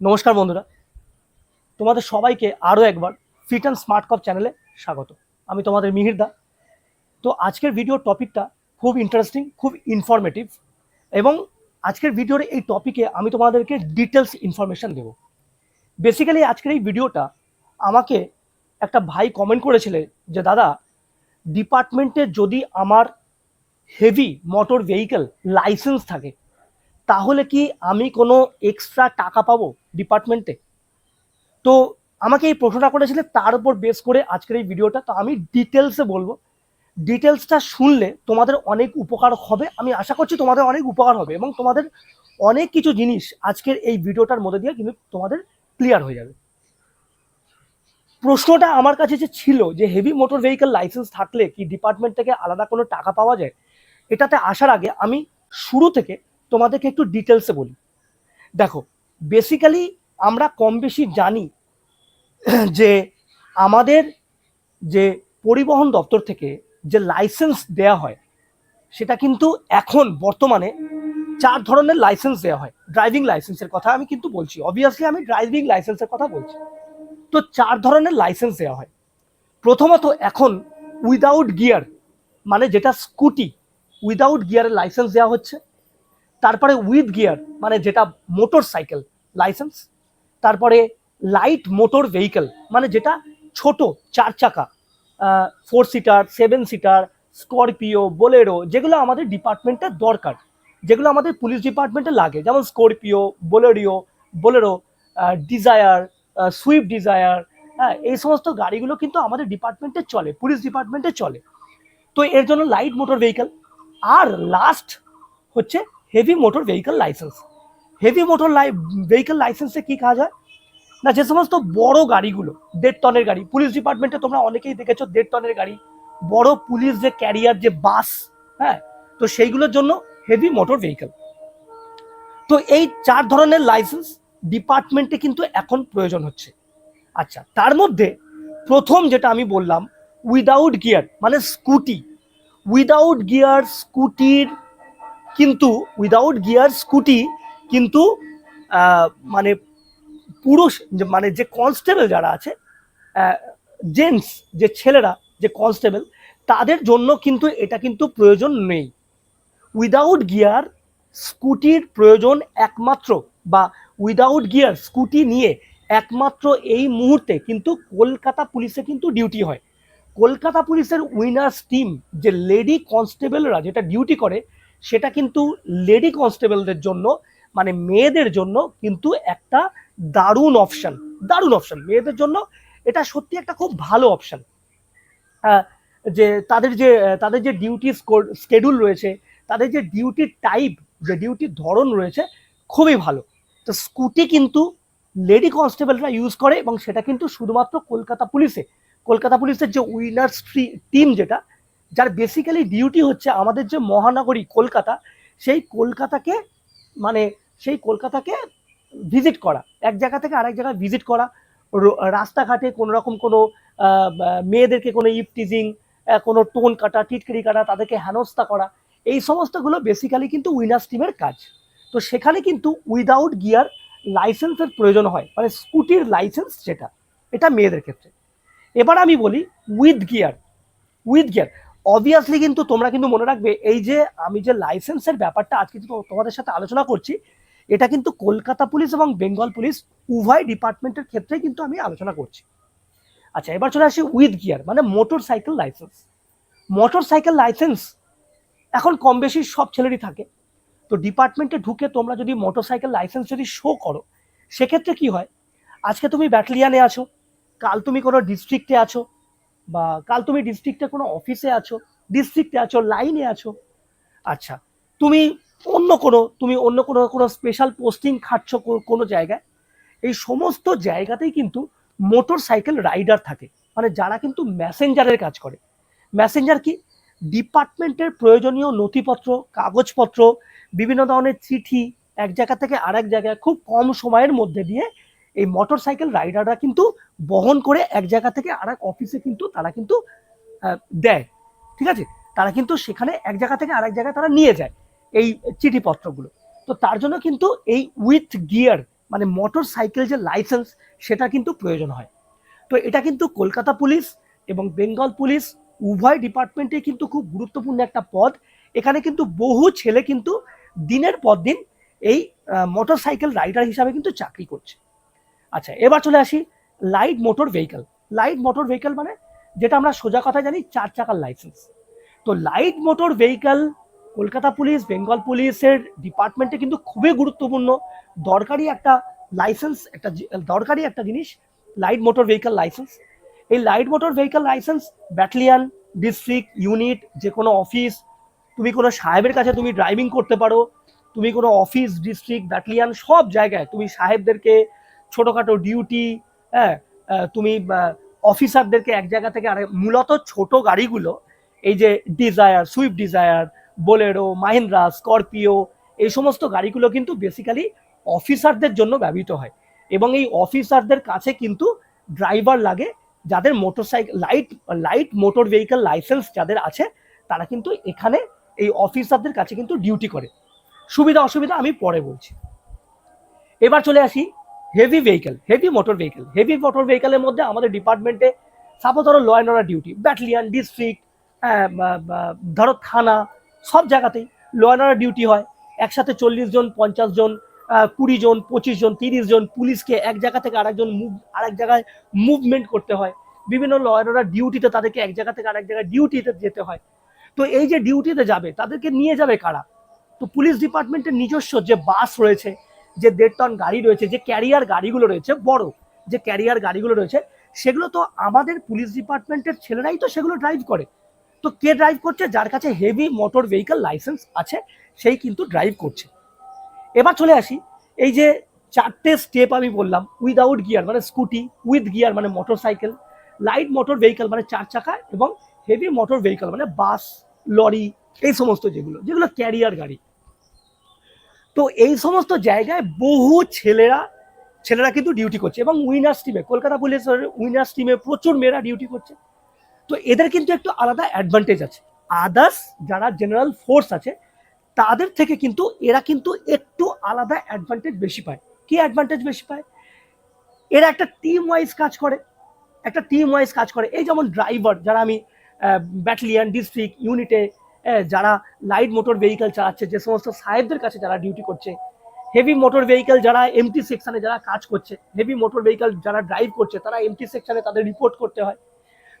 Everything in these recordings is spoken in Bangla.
নমস্কার বন্ধুরা। তোমাদের সবাইকে আরও একবার ফিট অ্যান্ড স্মার্ট কপ চ্যানেলে স্বাগত। আমি তোমাদের মিহির দা। তো আজকের ভিডিওর টপিকটা খুব ইন্টারেস্টিং খুব ইনফরমেটিভ এবং আজকের ভিডিওর এই টপিকে আমি তোমাদেরকে ডিটেলস ইনফরমেশন দেব। বেসিক্যালি আজকের এই ভিডিওটা আমাকে একটা ভাই কমেন্ট করেছিলেন যে, দাদা ডিপার্টমেন্টে যদি আমার হেভি মোটর ভেহিকেল লাইসেন্স থাকে তাহলে কি আমি কোনো এক্সট্রা টাকা পাবো ডিপার্টমেন্টে তো আমাকে এই প্রশ্নটা করেছিলে, তার উপর বেস করে আজকের এই ভিডিওটা তো আমি ডিটেলসে বলব। ডিটেলসটা শুনলে তোমাদের অনেক উপকার হবে। আমি আশা করছি তোমাদের অনেক উপকার হবে এবং তোমাদের অনেক কিছু জিনিস আজকের এই ভিডিওটার মধ্যে দিয়ে কিন্তু তোমাদের ক্লিয়ার হয়ে যাবে। প্রশ্নটা আমার কাছে যে ছিল যে হেভি মোটর ভেহিকেল লাইসেন্স থাকলে কি ডিপার্টমেন্ট থেকে আলাদা কোনো টাকা পাওয়া যায়? এটাতে আসার আগে আমি শুরু থেকে তোমাদেরকে একটু ডিটেলসে বলি। দেখো বেসিক্যালি আমরা কম বেশি জানি যে আমাদের যে পরিবহন দপ্তর থেকে যে লাইসেন্স দেয়া হয়, সেটা কিন্তু এখন বর্তমানে চার ধরনের লাইসেন্স দেওয়া হয়। ড্রাইভিং লাইসেন্সের কথা আমি কিন্তু বলছি। অবভিয়াসলি আমি ড্রাইভিং লাইসেন্সের কথা বলছি। তো চার ধরনের লাইসেন্স দেওয়া হয়। প্রথমত এখন উইদাউট গিয়ার মানে যেটা স্কুটি উইদাউট গিয়ারের লাইসেন্স দেওয়া হচ্ছে। তারপরে উইথ গিয়ার মানে যেটা মোটর সাইকেল, লাইসেন্স। তারপরে লাইট মোটর ভেহিকেল মানে যেটা ছোট, চার চাকা four seater, seven seater, Scorpio, Bolero, যেগুলো আমাদের ডিপার্টমেন্টে দরকার, যেগুলো আমাদের পুলিশ ডিপার্টমেন্টে লাগে। যেমন Scorpio Bolero Bolero Dzire Swift Dzire হ্যাঁ এই সমস্ত গাড়িগুলো কিন্তু আমাদের ডিপার্টমেন্টে চলে, পুলিশ ডিপার্টমেন্টে চলে। তো এর জন্য লাইট মোটর ভেহিকেল। আর লাস্ট হচ্ছে heavy motor vehicle licence heavy motor লাই ভেহিকেল লাইসেন্সে কী কাজ হয়? না, যে সমস্ত বড় গাড়িগুলো, দেড় টনের গাড়ি পুলিশ ডিপার্টমেন্টে তোমরা অনেকেই দেখেছ দেড় টনের গাড়ি, বড় পুলিশ যে ক্যারিয়ার যে বাস হ্যাঁ? তো সেইগুলোর জন্য হেভি মোটর ভেহিকেল তো এই চার ধরনের লাইসেন্স ডিপার্টমেন্টে কিন্তু এখন প্রয়োজন হচ্ছে। আচ্ছা তার মধ্যে প্রথম যেটা আমি বললাম উইদাউট গিয়ার মানে স্কুটি। উইদাউট গিয়ার স্কুটির কিন্তু উইদাউট গিয়ার স্কুটি কিন্তু মানে পুরুষ মানে যে কনস্টেবল যারা আছে জেন্টস যে ছেলেরা, যে কনস্টেবল তাদের জন্য কিন্তু এটা কিন্তু প্রয়োজন নেই। উইদাউট গিয়ার স্কুটির প্রয়োজন একমাত্র বা উইদাউট গিয়ার স্কুটি নিয়ে একমাত্র এই মুহূর্তে কিন্তু কলকাতা পুলিশে কিন্তু ডিউটি হয়। কলকাতা পুলিশের উইনার্স টিম যে লেডি কনস্টেবলরা যেটা ডিউটি করে সেটা কিন্তু লেডি কনস্টেবলদের জন্য মানে মেয়েদের জন্য কিন্তু একটা দারুণ অপশন দারুণ অপশন মেয়েদের জন্য এটা সত্যি একটা খুব ভালো অপশন যে তাদের যে তাদের যে ডিউটি স্কেডিউল রয়েছে, তাদের যে ডিউটির টাইপ যে ডিউটির ধরন রয়েছে, খুবই ভালো। তো স্কুটি কিন্তু লেডি কনস্টেবলরা ইউজ করে এবং সেটা কিন্তু শুধুমাত্র কলকাতা পুলিশে। কলকাতা পুলিশের যে উইনার্স টিম যেটা যার বেসিক্যালি ডিউটি হচ্ছে আমাদের যে মহানগরী কলকাতা, সেই কলকাতাকে মানে সেই কলকাতাকে ভিজিট করা। এক জায়গা থেকে আরেক জায়গায় ভিজিট করা। রাস্তাঘাটে কোনো রকম কোনো মেয়েদেরকে কোনো ইপটিজিং কোনো টোন কাটা, টিটকিরি কাটা, তাদেরকে হেনস্থা করা, এই সমস্তগুলো বেসিক্যালি কিন্তু উইনার্স টিমের কাজ। তো সেখানে কিন্তু উইদাউট গিয়ার লাইসেন্সের প্রয়োজন হয় মানে স্কুটির লাইসেন্স যেটা, এটা মেয়েদের ক্ষেত্রে। এবার আমি বলি with gear with gear obviously কিন্তু তোমরা কিন্তু মনে রাখবে, এই যে আমি যে লাইসেন্সের ব্যাপারটা আজকে তোমাদের সাথে আলোচনা করছি, এটা কিন্তু কলকাতা পুলিশ এবং বেঙ্গল পুলিশ উভয় ডিপার্টমেন্টের ক্ষেত্রে কিন্তু আমি আলোচনা করছি। আচ্ছা এবার চলে আসি উইথ গিয়ার মানে motorcycle licence motorcycle licence এখন কম বেশি সব ছেলেরই থাকে। তো ডিপার্টমেন্টে ঢুকে তোমরা যদি মোটর সাইকেল লাইসেন্স যদি শো করো, সেক্ষেত্রে কি হয়? আজকে তুমি ব্যাটালিয়ানে আছো, কাল তুমি কোনো ডিস্ট্রিক্টে আছো বা কাল তুমি ডিস্ট্রিক্টে কোনো অফিসে আছো ডিস্ট্রিক্টে আছো লাইনে আছো আচ্ছা তুমি অন্য কোনো, তুমি অন্য কোনো কোনো স্পেশাল পোস্টিং খাটছো কোনো জায়গায়? এই সমস্ত জায়গাতেই কিন্তু মোটর সাইকেল রাইডার থাকে। মানে যারা কিন্তু ম্যাসেঞ্জারের কাজ করে। ম্যাসেঞ্জার কি? ডিপার্টমেন্টের প্রয়োজনীয় নথিপত্র, কাগজপত্র, বিভিন্ন ধরনের চিঠি, এক জায়গা থেকে আরেক জায়গায় খুব কম সময়ের মধ্যে দিয়ে এই মোটর সাইকেল রাইডাররা কিন্তু বহন করে এক জায়গা থেকে আরেক অফিসে কিন্তু তারা কিন্তু দেয়। ঠিক আছে? তারা কিন্তু সেখানে এক জায়গা থেকে আরেক জায়গায় তারা নিয়ে যায় এই চিঠিপত্রগুলো। তো তার জন্য কিন্তু এই উইথ গিয়ার মানে মোটর সাইকেল যে লাইসেন্স সেটা কিন্তু প্রয়োজন হয়। তো এটা কিন্তু কলকাতা পুলিশ এবং বেঙ্গল পুলিশ উভয় ডিপার্টমেন্টে কিন্তু খুব গুরুত্বপূর্ণ একটা পদ। এখানে কিন্তু বহু ছেলে কিন্তু দিনের পর দিন এই মোটর সাইকেল রাইডার হিসাবে কিন্তু চাকরি করছে। আচ্ছা এবার চলে আসি light motor vehicle light motor vehicle মানে যেটা আমরা সোজা কথা জানি চার চাকার লাইসেন্স তো light motor vehicle Kolkata police, Bengal পুলিশের ডিপার্টমেন্টে কিন্তু খুবই গুরুত্বপূর্ণ। দরকারি একটা লাইসেন্স একটা দরকারি একটা জিনিস লাইট মোটর ভেহিকল লাইসেন্স এই light motor vehicle licence battalion district unit যে কোনো অফিস তুমি কোনো সাহেবের কাছে তুমি ড্রাইভিং করতে পারো, তুমি কোনো অফিস ডিস্ট্রিক্ট ব্যাটালিয়ান সব জায়গায় তুমি সাহেবদেরকে ছোটোখাটো ডিউটি হ্যাঁ তুমি অফিসারদেরকে এক জায়গা থেকে আরে মূলত ছোট গাড়িগুলো, এই যে Dzire Swift Dzire Bolero Mahindra Scorpio এই সমস্ত গাড়িগুলো কিন্তু বেসিক্যালি অফিসারদের জন্য ব্যবহৃত হয়। এবং এই অফিসারদের কাছে কিন্তু ড্রাইভার লাগে, যাদের motorcycle light light motor vehicle licence যাদের আছে, তারা কিন্তু এখানে এই অফিসারদের কাছে কিন্তু ডিউটি করে। সুবিধা, অসুবিধা আমি পরে বলছি। এবার চলে আসি heavy vehicle heavy motor vehicle heavy motor ভেহিকেলের মধ্যে আমাদের ডিপার্টমেন্টে সাপোজ ধরো law and order duty battalion district ধরো থানা, সব জায়গাতেই ল অ্যান্ড অর্ডার ডিউটি হয়। একসাথে চল্লিশ জন, পঞ্চাশ জন কুড়ি জন, পঁচিশ জন, তিরিশ জন, পুলিশকে এক জায়গা থেকে আরেকজন মুভ আরেক জায়গায় মুভমেন্ট করতে হয়। বিভিন্ন ল অ্যান্ড অর্ডার ডিউটিতে তাদেরকে এক জায়গা থেকে আরেক জায়গায় ডিউটিতে যেতে হয়। তো এই যে ডিউটিতে যাবে, তাদেরকে নিয়ে যাবে কারা? তো পুলিশ ডিপার্টমেন্টের নিজস্ব যে বাস রয়েছে যে দেড় টন গাড়ি রয়েছে, যে ক্যারিয়ার গাড়িগুলো রয়েছে, বড় যে ক্যারিয়ার গাড়িগুলো রয়েছে, সেগুলো তো আমাদের পুলিশ ডিপার্টমেন্টের ছেলেরাই তো সেগুলো ড্রাইভ করে। তো কে ড্রাইভ করছে? যার কাছে হেভি মোটর ভেহিকল লাইসেন্স আছে, সেই কিন্তু ড্রাইভ করছে। এবার চলে আসি, এই যে চারটে স্টেপ আমি বললাম উইদাউট গিয়ার মানে স্কুটি উইথ গিয়ার মানে motorcycle light motor vehicle মানে চার চাকা এবং হেভি মোটর ভেহিকল মানে বাস লরি এই সমস্ত যেগুলো যেগুলো ক্যারিয়ার গাড়ি। তো এই সমস্ত জায়গায় বহু ছেলেরা ছেলেরা কিন্তু ডিউটি করছে এবং উইনার্স টিমে কলকাতা পুলিশের উইনার্স টিমে প্রচুর মেয়েরা ডিউটি করছে। তো এদের কিন্তু একটু আলাদা অ্যাডভান্টেজ আছে। আদার্স যারা জেনারেল ফোর্স আছে, তাদের থেকে কিন্তু এরা কিন্তু একটু আলাদা অ্যাডভান্টেজ বেশি পায়। কি অ্যাডভান্টেজ বেশি পায়? এরা একটা টিম ওয়াইজ কাজ করে, একটা টিম ওয়াইজ কাজ করে। এই যেমন ড্রাইভার যারা আমি ব্যাটালিয়ান ডিস্ট্রিক্ট ইউনিটে যারা লাইট মোটর ভেহিকল চালাচ্ছে, যে সমস্ত সাহেবদের কাছে যারা ডিউটি করছে হেভি মোটর ভেহিকল যারা এমটি সেকশানে যারা কাজ করছে হেভি মোটর ভেহিকল যারা ড্রাইভ করছে, তারা এমটি সেকশানে তাদের রিপোর্ট করতে হয়।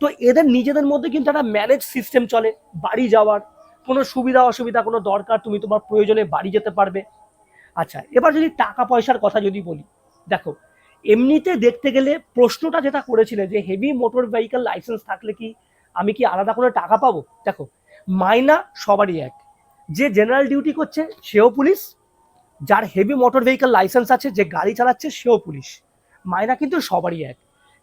তো এদের নিজেদের মধ্যে কিন্তু একটা ম্যানেজ সিস্টেম চলে, বাড়ি যাওয়ার। কোনো সুবিধা, অসুবিধা, কোনো দরকার, তুমি তোমার প্রয়োজনে বাড়ি যেতে পারবে। আচ্ছা এবার যদি টাকা পয়সার কথা যদি বলি, দেখো, এমনিতে দেখতে গেলে প্রশ্নটা যেটা করেছিলে যে হেভি মোটর ভেহিকল লাইসেন্স থাকলে কি আমি কি আলাদা করে টাকা পাবো? দেখো মাইনা সবারই এক। যে জেনারেল ডিউটি করছে, সেও পুলিশ। যার হেভি মোটর ভেহিকেল লাইসেন্স আছে, যে গাড়ি চালাচ্ছে, সেও পুলিশ। মাইনা কিন্তু সবারই এক।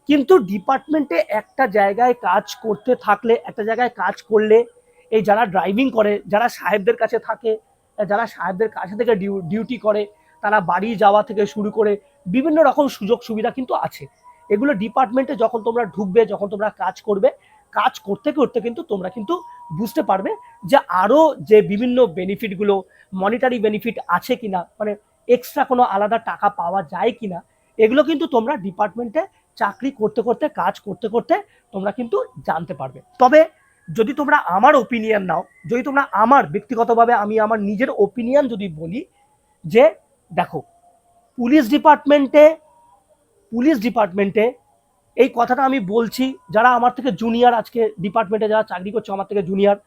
কিন্তু ডিপার্টমেন্টে একটা জায়গায় কাজ করতে থাকলে, একটা জায়গায় কাজ করলে, এই যারা ড্রাইভিং করে, যারা সাহেবদের কাছে থাকে, যারা সাহেবদের কাছে থেকে ডিউটি করে, তারা বাড়ি যাওয়া থেকে শুরু করে, বিভিন্ন রকম সুযোগ সুবিধা কিন্তু আছে। এগুলো ডিপার্টমেন্টে যখন তোমরা ঢুকবে, যখন তোমরা কাজ করবে কাজ করতে করতে কিন্তু তোমরা কিন্তু বুঝতে পারবে যে আরও যে বিভিন্ন বেনিফিটগুলো মনিটারি বেনিফিট আছে কিনা মানে এক্সট্রা কোনো আলাদা টাকা পাওয়া যায় কিনা, এগুলো কিন্তু তোমরা ডিপার্টমেন্টে চাকরি করতে করতে, কাজ করতে করতে তোমরা কিন্তু জানতে পারবে। তবে যদি তোমরা আমার ওপিনিয়ন নাও, যদি তোমরা আমার ব্যক্তিগতভাবে আমি আমার নিজের ওপিনিয়ন যদি বলি যে, দেখো, পুলিশ ডিপার্টমেন্টে পুলিশ ডিপার্টমেন্টে এই কথাটা আমি বলছি, যারা আমার থেকে জুনিয়র আজকে ডিপার্টমেন্টে যারা চাকরি করছে, আমার থেকে জুনিয়র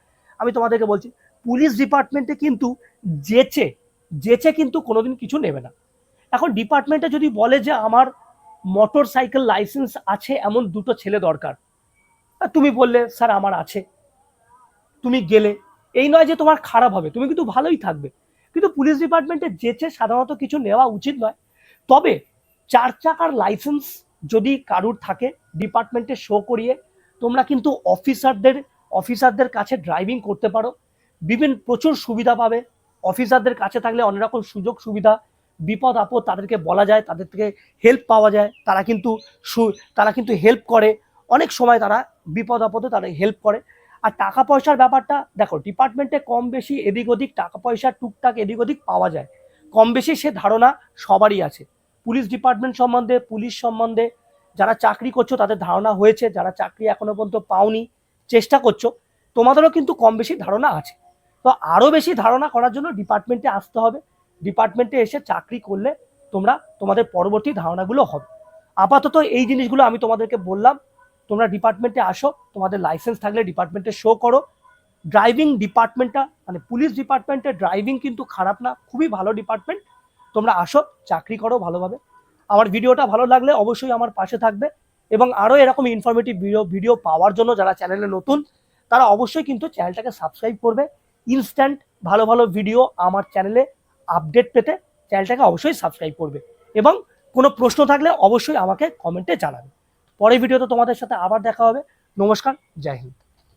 আমি তোমাদেরকে বলছি পুলিশ ডিপার্টমেন্টে কিন্তু যেচে যেচে কিন্তু কোনোদিন কিছু নেবে না। এখন ডিপার্টমেন্টে যদি বলে যে আমার মোটর সাইকেল লাইসেন্স আছে, এমন দুটো ছেলে দরকার তুমি বললে, স্যার, আমার আছে। তুমি গেলে। এই নয় যে তোমার খারাপ হবে, তুমি কিন্তু ভালোই থাকবে। কিন্তু পুলিশ ডিপার্টমেন্টে যেচে সাধারণত কিছু নেওয়া উচিত নয়। তবে চার চাকার লাইসেন্স যদি কারুর থাকে ডিপার্টমেন্টে শো করিয়ে তোমরা কিন্তু অফিসারদের অফিসারদের কাছে ড্রাইভিং করতে পারো। বিভিন্ন প্রচুর সুবিধা পাবে। অফিসারদের কাছে থাকলে অনেক রকম সুযোগ সুবিধা, বিপদ আপদ তাদেরকে বলা যায়, তাদের থেকে হেল্প পাওয়া যায়। তারা কিন্তু তারা কিন্তু হেল্প করে। অনেক সময় তারা বিপদ আপদে তারা হেল্প করে। আর টাকা পয়সার ব্যাপারটা, দেখো ডিপার্টমেন্টে কম বেশি এদিক ওদিক, টাকা পয়সা টুকটাক এদিক ওদিক পাওয়া যায়। কম বেশি সে ধারণা সবারই আছে। পুলিশ ডিপার্টমেন্ট সম্বন্ধে, পুলিশ সম্বন্ধে যারা চাকরি করছ, তাদের ধারণা হয়েছে, যারা চাকরি এখনও পর্যন্ত পাওনি, চেষ্টা করছ, তোমাদেরও কিন্তু কম বেশি ধারণা আছে। তো আরও বেশি ধারণা করার জন্য ডিপার্টমেন্টে আসতে হবে। ডিপার্টমেন্টে এসে চাকরি করলে তোমরা তোমাদের পরবর্তী ধারণাগুলো হবে। আপাতত এই জিনিসগুলো আমি তোমাদেরকে বললাম। তোমরা ডিপার্টমেন্টে আসো, তোমাদের লাইসেন্স থাকলে ডিপার্টমেন্টে শো করো। ড্রাইভিং ডিপার্টমেন্টটা মানে পুলিশ ডিপার্টমেন্টের ড্রাইভিং কিন্তু খারাপ না, খুবই ভালো ডিপার্টমেন্ট। তোমরা আসো, চাকরি করো ভালোভাবে। আমার ভিডিওটা ভালো লাগলে অবশ্যই আমার পাশে থাকবে এবং আরও এরকম ইনফরমেটিভ ভিডিও ভিডিও পাওয়ার জন্য যারা চ্যানেলে নতুন, তারা অবশ্যই কিন্তু চ্যানেলটাকে সাবস্ক্রাইব করবে। ইনস্ট্যান্ট ভালো ভালো ভিডিও আমার চ্যানেলে আপডেট পেতে চ্যানেলটাকে অবশ্যই সাবস্ক্রাইব করবে এবং কোনো প্রশ্ন থাকলে অবশ্যই আমাকে কমেন্টে জানাবে। পরের ভিডিওতে তোমাদের সাথে আবার দেখা হবে। নমস্কার, জয় হিন্দ।